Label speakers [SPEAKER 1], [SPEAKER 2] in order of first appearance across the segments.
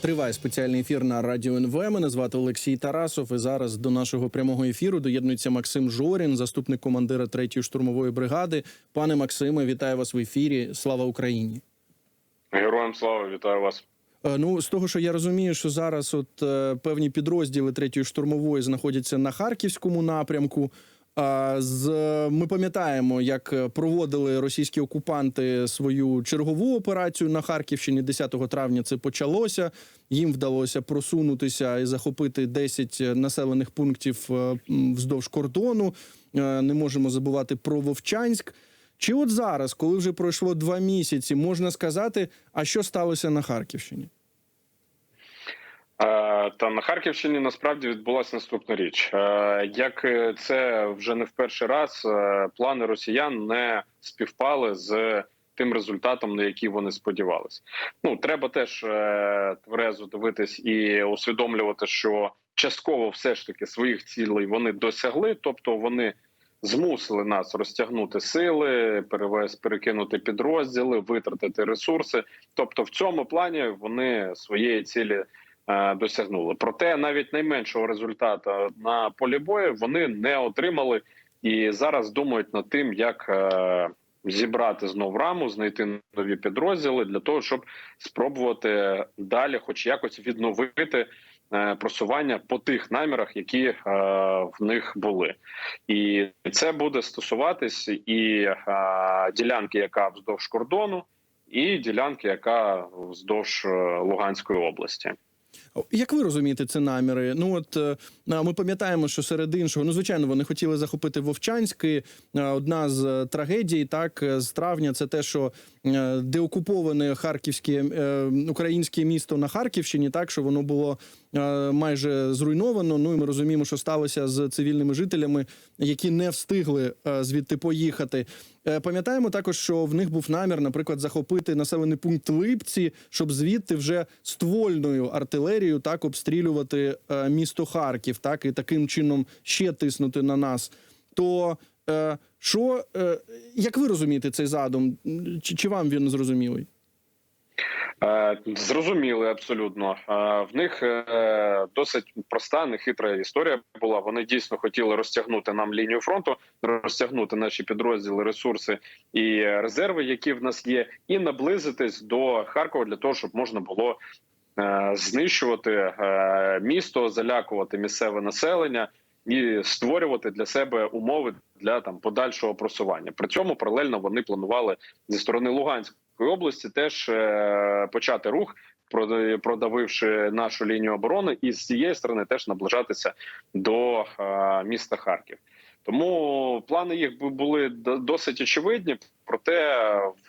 [SPEAKER 1] Триває спеціальний ефір на радіо НВ. Мене звати Олексій Тарасов. І зараз до нашого прямого ефіру доєднується Максим Жорін, заступник командира 3-ї штурмової бригади. Пане Максиме, вітаю вас в ефірі. Слава Україні!
[SPEAKER 2] Героям слава, вітаю вас.
[SPEAKER 1] Е, Ну, з того, що я розумію, що зараз от е, певні підрозділи 3-ї штурмової знаходяться на харківському напрямку. З ми пам'ятаємо, як е, проводили російські окупанти свою чергову операцію на Харківщині. 10 травня це почалося. Їм вдалося просунутися і захопити 10 населених пунктів е, вздовж кордону. Е, Не можемо забувати про Вовчанськ. Чи от зараз, коли вже пройшло два місяці, можна сказати, а що сталося на Харківщині?
[SPEAKER 2] Е, Та на Харківщині насправді відбулася наступна річ. Е, Як е, це вже не в перший раз, плани росіян не співпали з тим результатом, на який вони сподівалися. Ну треба теж тверезо дивитись і усвідомлювати, що частково все ж таки своїх цілей вони досягли, тобто вони. Змусили нас розтягнути сили, перевез, перекинути підрозділи, витратити ресурси. Тобто, в цьому плані вони своєї цілі досягнули. Проте навіть найменшого результату на полі бою вони не отримали і зараз думають над тим, як е, зібрати знов раму, знайти нові підрозділи для того, щоб спробувати далі, хоч якось відновити. е, Просування по тих намірах, які е, в них були, і це буде стосуватись і е, ділянки, яка вздовж кордону, і ділянки, яка вздовж е, Луганської області.
[SPEAKER 1] Як ви розумієте це наміри? Ну от е, ми пам'ятаємо, що серед іншого, ну звичайно, вони хотіли захопити Вовчанськи Одна з е, трагедій, так е, з травня, це те, що деокуповане харківське е, українське місто на Харківщині, так що воно було е, майже зруйновано. Ну і ми розуміємо, що сталося з цивільними жителями, які не встигли е, звідти поїхати. Е, Пам'ятаємо також, що в них був намір, наприклад, захопити населений пункт Липці, щоб звідти вже ствольною артилерією так обстрілювати е, місто Харків, так і таким чином ще тиснути на нас. То е, що е, як ви розумієте цей задум? Чи, чи вам він зрозумілий?
[SPEAKER 2] Е, Зрозуміли абсолютно. Е, В них е, досить проста, нехитра історія була. Вони дійсно хотіли розтягнути нам лінію фронту, розтягнути наші підрозділи, ресурси і резерви, які в нас є, і наблизитись до Харкова для того, щоб можна було е, знищувати е, місто, залякувати місцеве населення. І створювати для себе умови для там подальшого просування. При цьому паралельно вони планували зі сторони Луганської області теж е, почати рух, продавивши нашу лінію оборони, і з цієї сторони теж наближатися до е, міста Харків. Тому плани їх бу- були до- досить очевидні, проте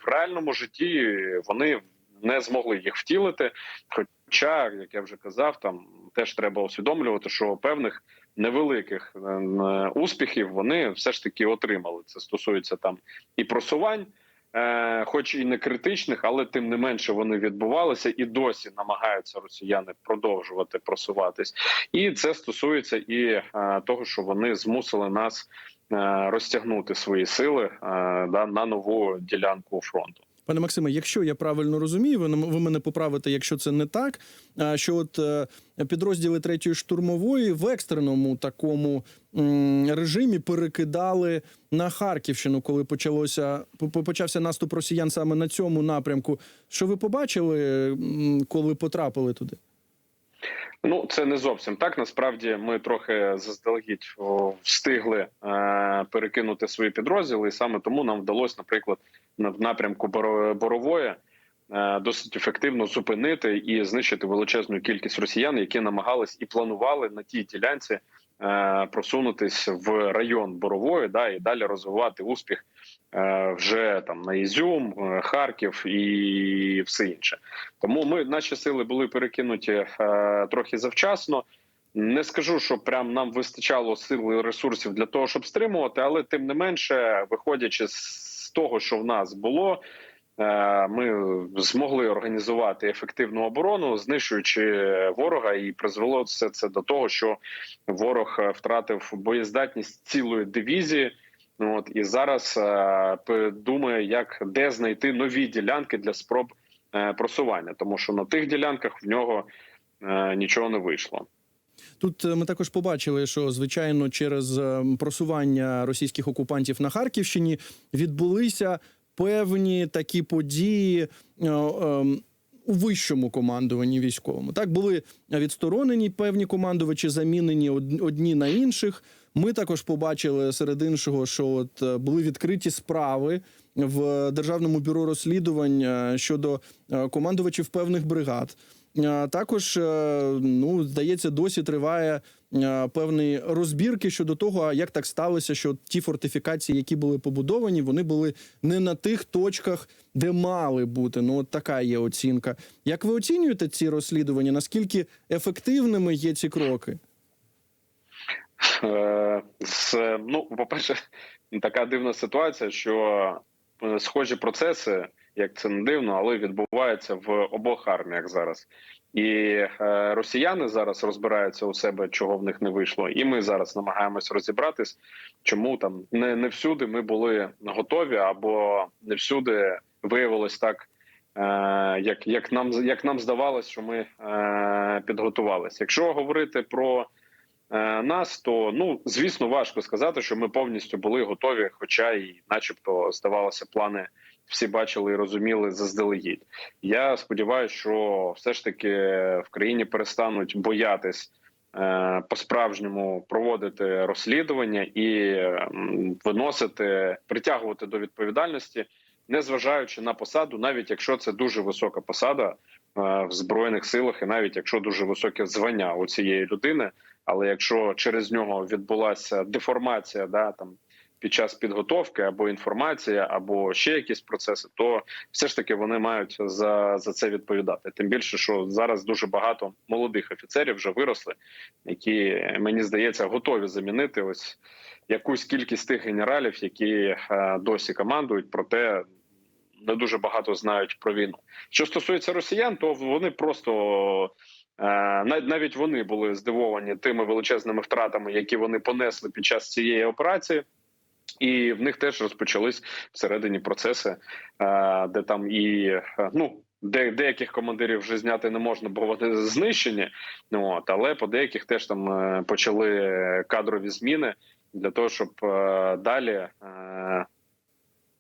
[SPEAKER 2] в реальному житті вони не змогли їх втілити. Хоча, як я вже казав, там теж треба усвідомлювати, що певних невеликих е, е, успіхів вони все ж таки отримали. Це стосується там і просувань, е, хоч і не критичних, але тим не менше вони відбувалися і досі намагаються росіяни продовжувати просуватись. І це стосується і того, що вони змусили нас розтягнути свої сили на нову ділянку фронту.
[SPEAKER 1] Пане Максиме, якщо я правильно розумію, ви мене поправите, якщо це не так. Що от е, підрозділи третьої штурмової в екстреному такому режимі перекидали на Харківщину, коли почалося по- по- почався наступ росіян саме на цьому напрямку. Що ви побачили, коли потрапили туди?
[SPEAKER 2] Ну, це не зовсім так. Насправді ми трохи заздалегідь встигли е, перекинути свої підрозділи, і саме тому нам вдалося, наприклад, на в напрямку Боро- Борової е, досить ефективно зупинити і знищити величезну кількість росіян, які намагались і планували на тій ділянці просунутись в район Борової, да і далі розвивати успіх е, вже там на Ізюм, е, Харків і все інше. Тому ми наші сили були перекинуті е, трохи завчасно. Не скажу, що прям нам вистачало сил і ресурсів для того, щоб стримувати, але тим не менше, виходячи з того, що в нас було, е, ми змогли організувати ефективну оборону, знищуючи ворога, і призвело все це до того, що ворог е, втратив боєздатність цілої дивізії. От і зараз е, думає, як де знайти нові ділянки для спроб е, просування, тому що на тих ділянках в нього е, нічого не вийшло.
[SPEAKER 1] Тут е, ми також побачили, що звичайно через е, просування російських окупантів на Харківщині відбулися певні такі події. е, е, У вищому командуванні військовому так були відсторонені певні командувачі, замінені од- одні на інших. Ми також побачили серед іншого, що от е, були відкриті справи в державному бюро розслідувань е, щодо командувачів певних бригад. Також, ну здається, досі триває певні розбірки щодо того, як так сталося, що ті фортифікації, які були побудовані, вони були не на тих точках, де мали бути. Ну, от така є оцінка. Як ви оцінюєте ці розслідування? Наскільки ефективними є ці кроки?
[SPEAKER 2] Е, з, ну, по-перше, така дивна ситуація, що е, схожі процеси, як це не дивно, але відбуваються в обох арміях зараз. І е, росіяни зараз розбираються у себе, чого в них не вийшло, і ми зараз намагаємось розібратись, чому там не, не всюди ми були готові, або не всюди виявилось так, е, як, як нам як нам здавалось, що ми е, підготувалися. Якщо говорити про нас, то ну звісно важко сказати, що ми повністю були готові, хоча і, начебто, здавалося, плани всі бачили і розуміли заздалегідь. Я сподіваюся, що все ж таки в країні перестануть боятись. е, По-справжньому проводити розслідування і виносити, притягувати до відповідальності, незважаючи на посаду, навіть якщо це дуже висока посада е, в збройних силах, і навіть якщо дуже високе звання у цієї людини, але якщо через нього відбулася деформація, да там під час підготовки або інформація, або ще якісь процеси, то все ж таки вони мають за, за це відповідати. Тим більше, що зараз дуже багато молодих офіцерів вже виросли, які мені здається готові замінити ось якусь кількість тих генералів, які е, досі командують, проте не дуже багато знають про війну. Що стосується росіян, то вони просто. Е, навіть вони були здивовані тими величезними втратами, які вони понесли під час цієї операції, і в них теж розпочались всередині процеси, е, де там і е, ну. Де деяких командирів вже зняти не можна, бо вони знищені. От але по деяких теж там почали кадрові зміни для того, щоб далі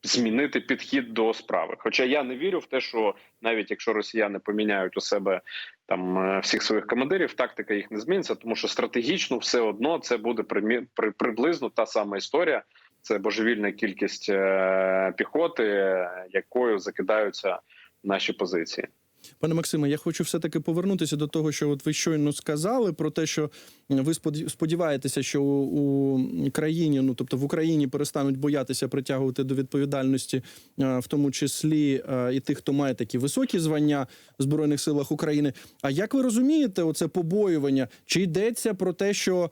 [SPEAKER 2] змінити підхід до справи. Хоча я не вірю в те, що навіть якщо росіяни поміняють у себе там е, всіх своїх командирів, тактика їх не зміниться, тому що стратегічно все одно це буде приблизно та сама історія. Це божевільна кількість е, піхоти, е, якою закидаються наші позиції.
[SPEAKER 1] Пане Максиме, я хочу все таки повернутися до того, що от ви щойно сказали про те, що ви споді- сподіваєтеся, що у країні, ну тобто в Україні перестануть боятися притягувати до відповідальності, е, в тому числі е, і тих, хто має такі високі звання в збройних силах України. А як ви розумієте, оце побоювання? Чи йдеться про те, що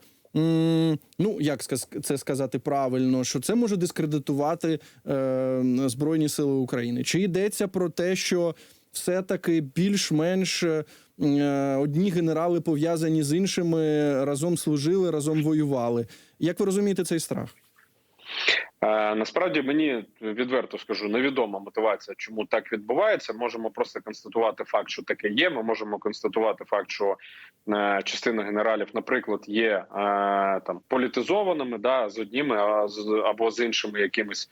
[SPEAKER 1] ну як це сказати правильно, що це може дискредитувати е, збройні сили України? Чи йдеться про те, що все-таки більш-менш е, одні генерали пов'язані з іншими разом служили, разом воювали. Як ви розумієте цей страх?
[SPEAKER 2] Е, насправді мені відверто скажу, невідома мотивація, чому так відбувається. Можемо просто констатувати факт, що таке є. Ми можемо констатувати факт, що е, частина генералів, наприклад, є е, там політизованими, да, з одніми або з іншими якимись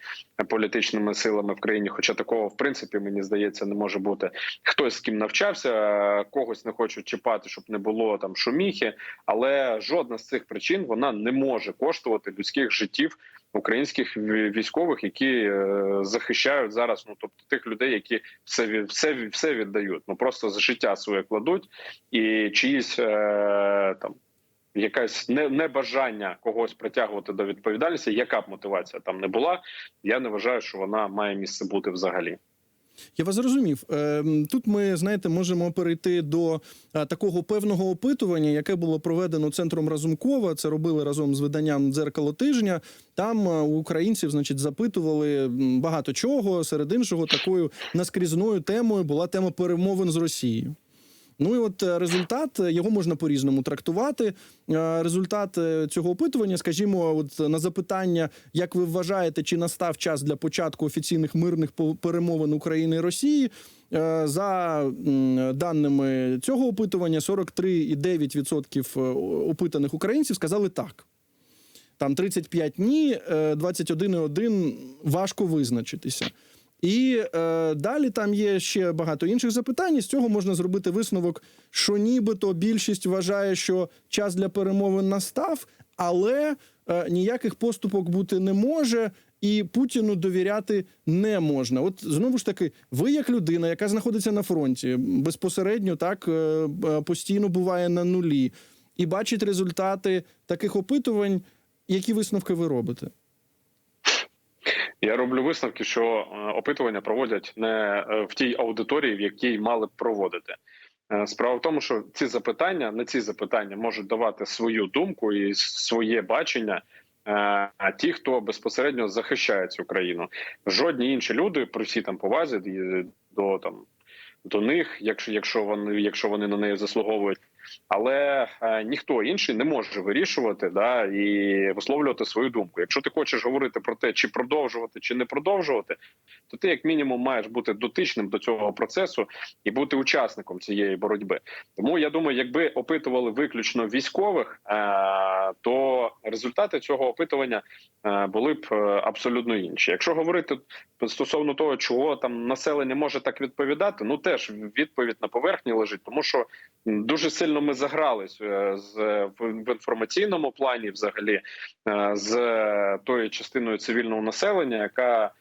[SPEAKER 2] політичними силами в країні. Хоча такого в принципі мені здається не може бути. Хтось з ким навчався, когось не хочуть чіпати, щоб не було там шуміхи. Але жодна з цих причин вона не може коштувати людських життів українських військових, які е, захищають зараз. Ну тобто тих людей, які все все все віддають. Ну просто за життя своє кладуть, і чиїсь е, там. Якась не небажання когось притягувати до відповідальності, яка б мотивація там не була. Я не вважаю, що вона має місце бути взагалі.
[SPEAKER 1] Я вас зрозумів. Ем, Тут ми знаєте, можемо перейти до е, такого певного опитування, яке було проведено центром Разумкова. Це робили разом з виданням дзеркало тижня. Там е, у українців, значить, запитували багато чого. Серед іншого, такою наскрізною темою була тема перемовин з Росією. Ну і от е, результат е, його можна по-різному трактувати. Е, Результат цього опитування, скажімо, от на запитання, як ви вважаєте, чи настав час для початку офіційних мирних по- перемовин України і Росії? За даними цього опитування, 43,9% е, опитаних українців сказали так. Там 35 ні, е, 21,1 важко визначитися. І е, далі там є ще багато інших запитань. і З цього можна зробити висновок, що нібито більшість вважає, що час для перемовин настав, але е, ніяких поступок бути не може. І Путіну довіряти не можна. От знову ж таки, ви як людина, яка знаходиться на фронті, безпосередньо так е, е, постійно буває на нулі, і бачить результати таких опитувань, які висновки ви робите?
[SPEAKER 2] Я роблю висновки, що е, опитування проводять не е, в тій аудиторії, в якій мали б проводити. Е, Справа в тому, що ці запитання на ці запитання можуть давати свою думку і своє бачення. А ті, хто безпосередньо захищає цю країну, жодні інші люди при всій там повазі до там до них, якщо якщо вони якщо вони на неї заслуговують. Але е, ніхто інший не може вирішувати да і висловлювати свою думку. Якщо ти хочеш говорити про те, чи продовжувати, чи не продовжувати, то ти як мінімум маєш бути дотичним до цього процесу і бути учасником цієї боротьби. Тому я думаю, якби опитували виключно військових, е, то результати цього опитування е, були б абсолютно інші. Якщо говорити стосовно того, чого там населення може так відповідати, ну теж відповідь на поверхні лежить, тому що дуже сильно ми загрались е, з в, в інформаційному плані, взагалі, е, з тою частиною цивільного населення, яка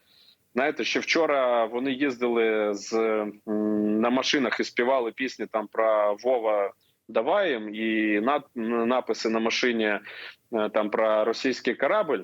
[SPEAKER 2] знаєте, ще вчора вони їздили з на машинах і співали пісні там про Вова. Даваєм і над- написи на машині е, там про російський корабль.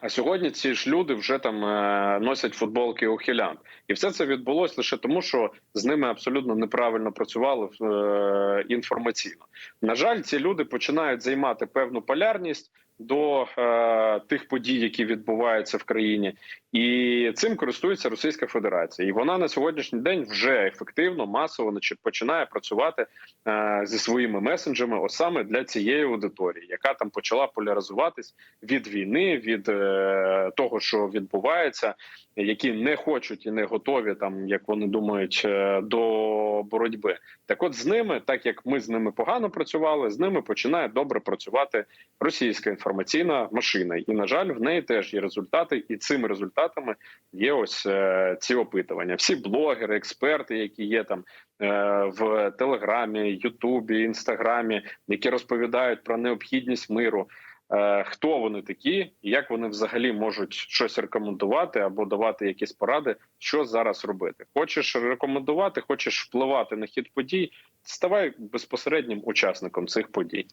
[SPEAKER 2] А сьогодні ці ж люди вже там е, носять футболки ухилян, і все це відбулося лише тому, що з ними абсолютно неправильно працювали е, інформаційно. На жаль, ці люди починають займати певну полярність до е, тих подій, які відбуваються в країні, і цим користується Російська Федерація. І вона на сьогоднішній день вже ефективно, масово починає працювати е, зі своїми месенджами, ось саме для цієї аудиторії, яка там почала поляризуватись від війни, від е, того, що відбувається, які не хочуть і не готові, там як вони думають, е, до боротьби. Так, от з ними, так як ми з ними погано працювали, з ними починає добре працювати російська інформаційна машина, і на жаль, в неї теж є результати, і цими результатами є ось е, ці опитування. Всі блогери, експерти, які є там е, в Телеграмі, Ютубі, Інстаграмі, які розповідають про необхідність миру. Е, Хто вони такі, і як вони взагалі можуть щось рекомендувати або давати якісь поради, що зараз робити? Хочеш рекомендувати, хочеш впливати на хід подій, ставай безпосереднім учасником цих подій.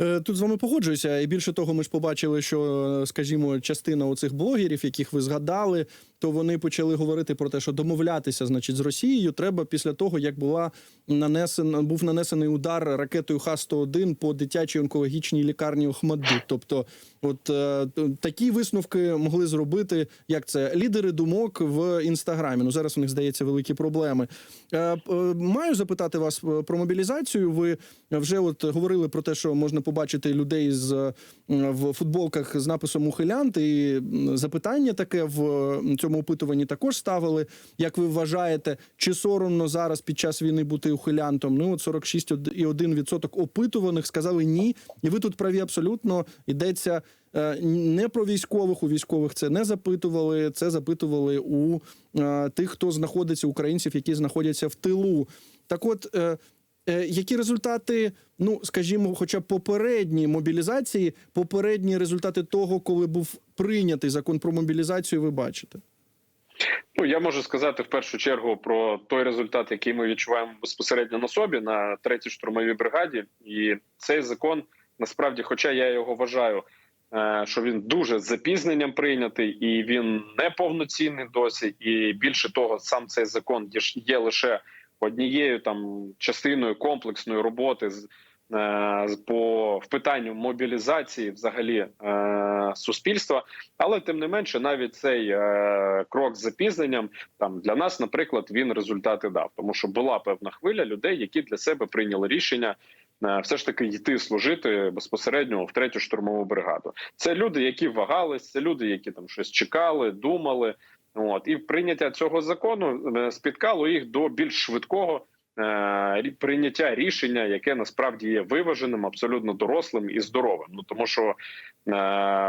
[SPEAKER 1] Е, Тут з вами погоджуюся, і більше того, ми ж побачили, що, е, скажімо, частина оцих блогерів, яких ви згадали, то вони почали говорити про те, що домовлятися, значить, з Росією треба після того, як була нанесена був нанесений удар ракетою Х-101 по дитячій онкологічній лікарні Охмаддит. Тобто, от е, такі висновки могли зробити, як це лідери думок в інстаграмі. Ну зараз у них здається великі проблеми. Е, е, Маю запитати вас е, про мобілізацію. Ви вже от говорили про те, що можна побачити людей з е, в футболках з написом ухилянт. І запитання таке в е, цьому опитуванні також ставили. Як ви вважаєте, чи соромно зараз під час війни бути ухилянтом? Ну от 46,1% опитуваних сказали ні. І ви тут праві абсолютно йдеться. е, Не про військових у військових це не запитували. Це запитували у е, тих, хто знаходиться українців, які знаходяться в тилу. Так, от е, які результати, ну скажімо, хоча попередні мобілізації, попередні результати того, коли був прийнятий закон про мобілізацію, ви бачите?
[SPEAKER 2] Ну я можу сказати в першу чергу про той результат, який ми відчуваємо безпосередньо на собі на третій штурмовій бригаді, і цей закон насправді, хоча я його вважаю, е, що він дуже з запізненням прийнятий, і він не повноцінний досі. І більше того, сам цей закон є лише однією там частиною комплексної роботи з- по в питанню мобілізації взагалі е, суспільства. Але тим не менше, навіть цей е, крок з запізненням там для нас, наприклад, він результати дав, тому що була певна хвиля людей, які для себе прийняли рішення. е, Все ж таки йти служити безпосередньо в третю штурмову бригаду. Це люди, які вагались, це люди, які там щось чекали, думали. От і прийняття цього закону е, спіткало їх до більш швидкого е, прийняття рішення, яке насправді є виваженим, абсолютно дорослим і здоровим. Ну тому що е,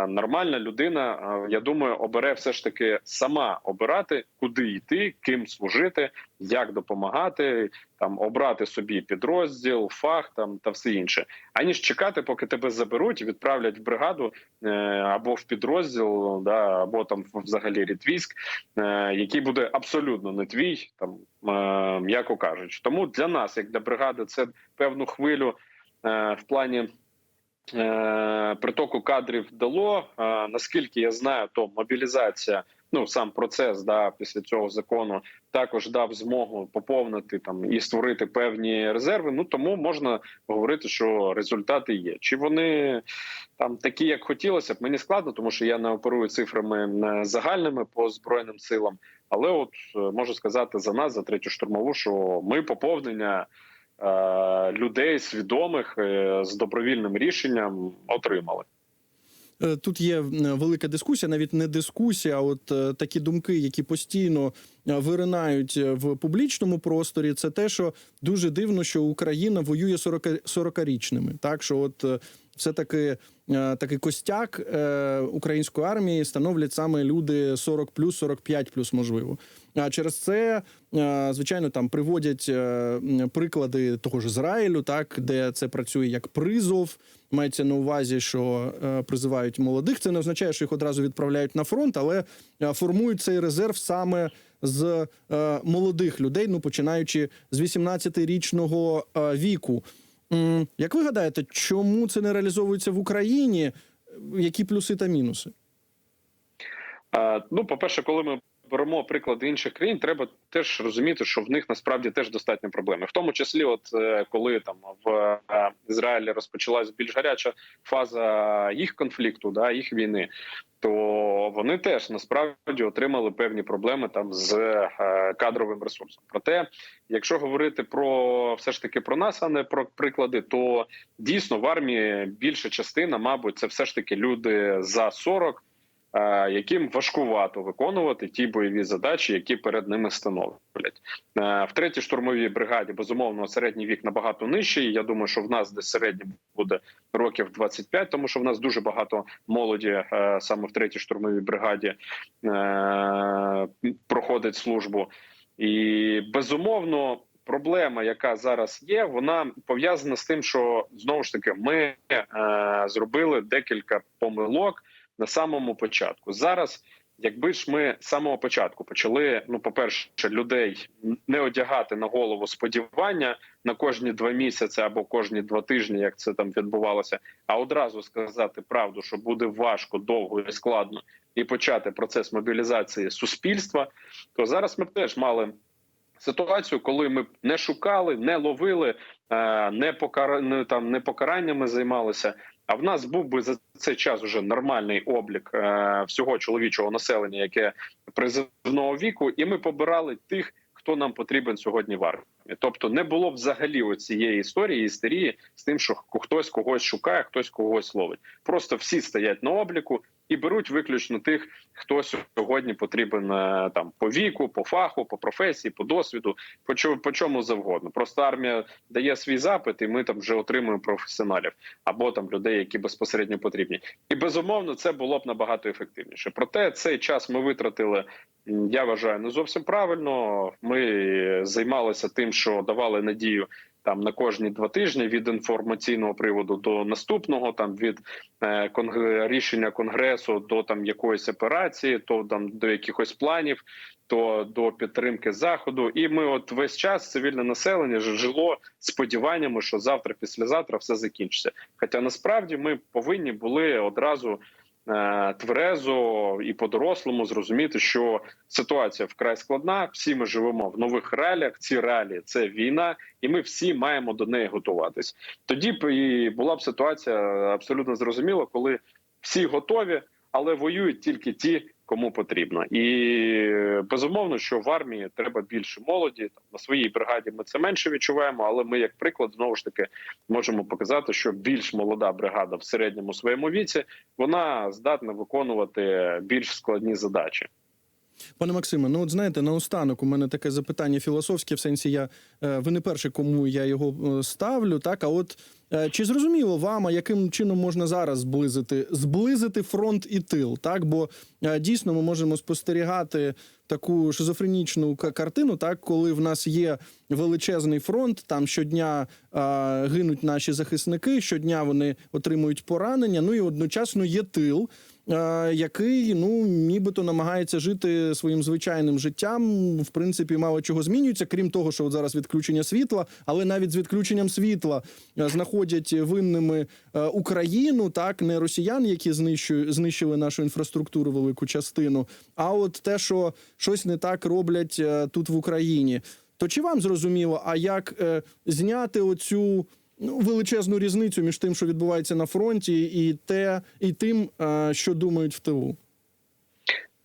[SPEAKER 2] нормальна людина, е, я думаю, обере все ж таки сама обирати, куди йти, ким служити, як допомагати, там обрати собі підрозділ, фах там та все інше, аніж чекати, поки тебе заберуть, відправлять в бригаду е, або в підрозділ, да, або там взагалі рід військ, е, який буде абсолютно не твій, там е, м'яко кажучи. Тому для нас, як для бригади, це певну хвилю е, в плані. е, Притоку кадрів дало Е, наскільки я знаю, то мобілізація, ну сам процес да після цього закону також дав змогу поповнити там і створити певні резерви. Ну тому можна говорити, що результати є. Чи вони там такі, як хотілося б, мені складно, тому що я не оперую цифрами загальними по збройним силам. Але от е, можу сказати за нас, за третю штурмову, що ми поповнення е, людей свідомих е, з добровільним рішенням отримали.
[SPEAKER 1] Е, Тут є велика дискусія, навіть не дискусія, а от е, такі думки, які постійно е, виринають в публічному просторі. Це те, що дуже дивно, що Україна воює 40 40-річними. Так що, от все таки такий костяк е, української армії становлять саме люди 40 плюс, 45 плюс, можливо. А через це, е, звичайно, там приводять е, приклади того ж Ізраїлю, так де це працює як призов. Мається на увазі, що е, призивають молодих. Це не означає, що їх одразу відправляють на фронт, але е, формують цей резерв саме з е, молодих людей, ну починаючи з 18-річного е, віку. Як ви гадаєте, чому це не реалізовується в Україні? Які плюси та мінуси?
[SPEAKER 2] Е, Ну, по перше, коли ми беремо приклади інших країн, треба теж розуміти, що в них насправді теж достатньо проблеми, в тому числі, от е, коли там в е, Ізраїлі розпочалась більш гаряча фаза їх конфлікту, да їх війни. То вони теж насправді отримали певні проблеми там з е, кадровим ресурсом. Проте, якщо говорити про все ж таки про нас, а не про приклади, то дійсно в армії більша частина, мабуть, це все ж таки люди за 40, е, яким важкувато виконувати ті бойові задачі, які перед ними становлять. Е, В третій штурмовій бригаді безумовно середній вік набагато нижчий. Я думаю, що в нас десь середній буде років 25, тому що в нас дуже багато молоді е, саме в третій штурмовій бригаді е, проходить службу, і безумовно. Проблема, яка зараз є, вона пов'язана з тим, що знову ж таки ми зробили декілька помилок на самому початку. Зараз, якби ж ми з самого початку почали, ну по перше, людей не одягати на голову сподівання на кожні два місяці або кожні два тижні, як це там відбувалося, а одразу сказати правду, що буде важко, довго і складно, і почати процес мобілізації суспільства, то зараз ми б теж мали. Ситуацію, коли ми не шукали, не ловили, е, не покара... там не покараннями займалися. А в нас був би за цей час уже нормальний облік е, всього чоловічого населення, яке призивного віку, і ми побирали тих, хто нам потрібен сьогодні в армії. Тобто не було б взагалі цієї історії істерії з тим, що хтось когось шукає, хтось когось ловить. Просто всі стоять на обліку і беруть виключно тих, хто сьогодні потрібен е, там по віку, по фаху, по професії, по досвіду, по чому, по чому завгодно. Просто армія дає свій запит, і ми там вже отримуємо професіоналів або там людей, які безпосередньо потрібні. І безумовно це було б набагато ефективніше. Проте цей час ми витратили. Я вважаю не зовсім правильно. Ми займалися тим, що давали надію там на кожні два тижні від інформаційного приводу до наступного, там від е, конг... рішення конгресу до там якоїсь операції, то там до якихось планів, то до підтримки заходу. І ми, от весь час цивільне населення жило сподіваннями, що завтра, післязавтра все закінчиться. Хоча насправді ми повинні були одразу. Е, тверезо і по-дорослому зрозуміти, що ситуація вкрай складна. Всі ми живемо в нових реаліях. Ці реалії це війна, і ми всі маємо до неї готуватись. Тоді б і була б ситуація абсолютно зрозуміла, коли всі готові, але воюють тільки ті, кому потрібно. І безумовно, що в армії треба більше молоді. Там на своїй бригаді ми це менше відчуваємо, але ми, як приклад, знову ж таки можемо показати, що більш молода бригада в середньому своєму віці вона здатна виконувати більш складні задачі.
[SPEAKER 1] Пане Максиме, ну от знаєте, наостанок у мене таке запитання філософське, в сенсі я е, ви не перший, кому я його е, ставлю. Так, а от е, чи зрозуміло вам, а яким чином можна зараз зблизити зблизити фронт і тил? Так, бо дійсно ми можемо спостерігати таку шизофренічну картину, так коли в нас є величезний фронт, там щодня гинуть наші захисники, щодня вони отримують поранення. Ну і одночасно є тил який ну нібито намагається жити своїм звичайним життям. В принципі, мало чого змінюється, крім того, що от зараз відключення світла, але навіть з відключенням світла е, знаходять винними е, Україну, так не росіян, які знищують знищили нашу інфраструктуру, велику частину, а от те, що щось не так роблять е, тут в Україні. То чи вам зрозуміло, а як е, зняти оцю ну, величезну різницю між тим, що відбувається на фронті, і те, і тим, е, що думають в тилу?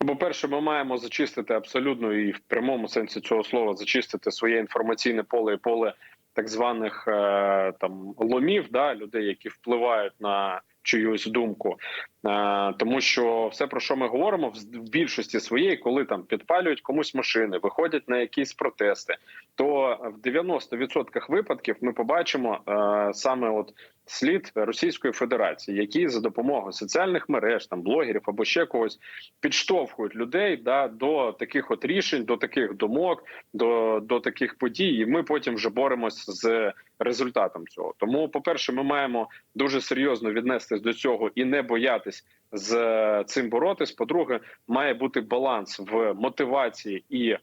[SPEAKER 2] По перше, ми маємо зачистити абсолютно і в прямому сенсі цього слова зачистити своє інформаційне поле і поле так званих е, там ломів, да людей, які впливають на чиюсь думку. Е, тому що все про що ми говоримо в більшості своєї, коли там підпалюють комусь машини, виходять на якісь протести, то в 90% випадків ми побачимо е, саме от слід Російської Федерації, які за допомогою соціальних мереж, там блогерів або ще когось підштовхують людей да до таких от рішень, до таких думок, до, до таких подій. І ми потім вже боремось з результатом цього. Тому, по перше, ми маємо дуже серйозно віднестись до цього і не боятись з е, цим боротись. По-друге, має бути баланс в мотивації і е,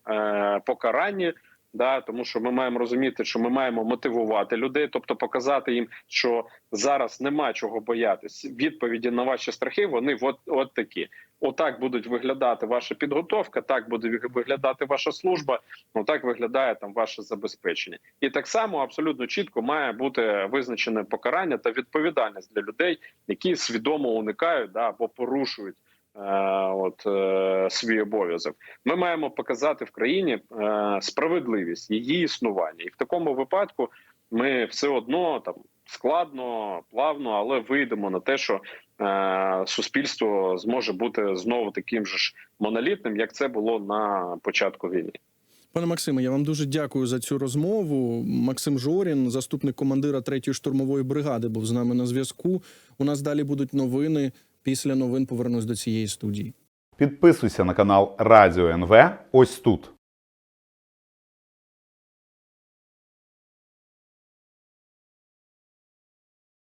[SPEAKER 2] покаранні. Да, тому що ми маємо розуміти, що ми маємо мотивувати людей, тобто показати їм, що зараз нема чого боятись. Відповіді на ваші страхи вони от, от такі. Отак будуть виглядати ваша підготовка, так буде виглядати ваша служба. Отак виглядає там ваше забезпечення, і так само абсолютно чітко має бути визначене покарання та відповідальність для людей, які свідомо уникають да або порушують. Е, От е, свій обов'язок, ми маємо показати в країні е, справедливість її існування, і в такому випадку ми все одно там складно, плавно, але вийдемо на те, що суспільство зможе бути знову таким же ж монолітним, як це було на початку війни.
[SPEAKER 1] Пане Максиме, я вам дуже дякую за цю розмову. Максим Жорін, заступник командира 3-ї штурмової бригади, був з нами на зв'язку. У нас далі будуть новини. Після новин повернусь до цієї студії.
[SPEAKER 3] Підписуйся на канал Радіо НВ ось тут.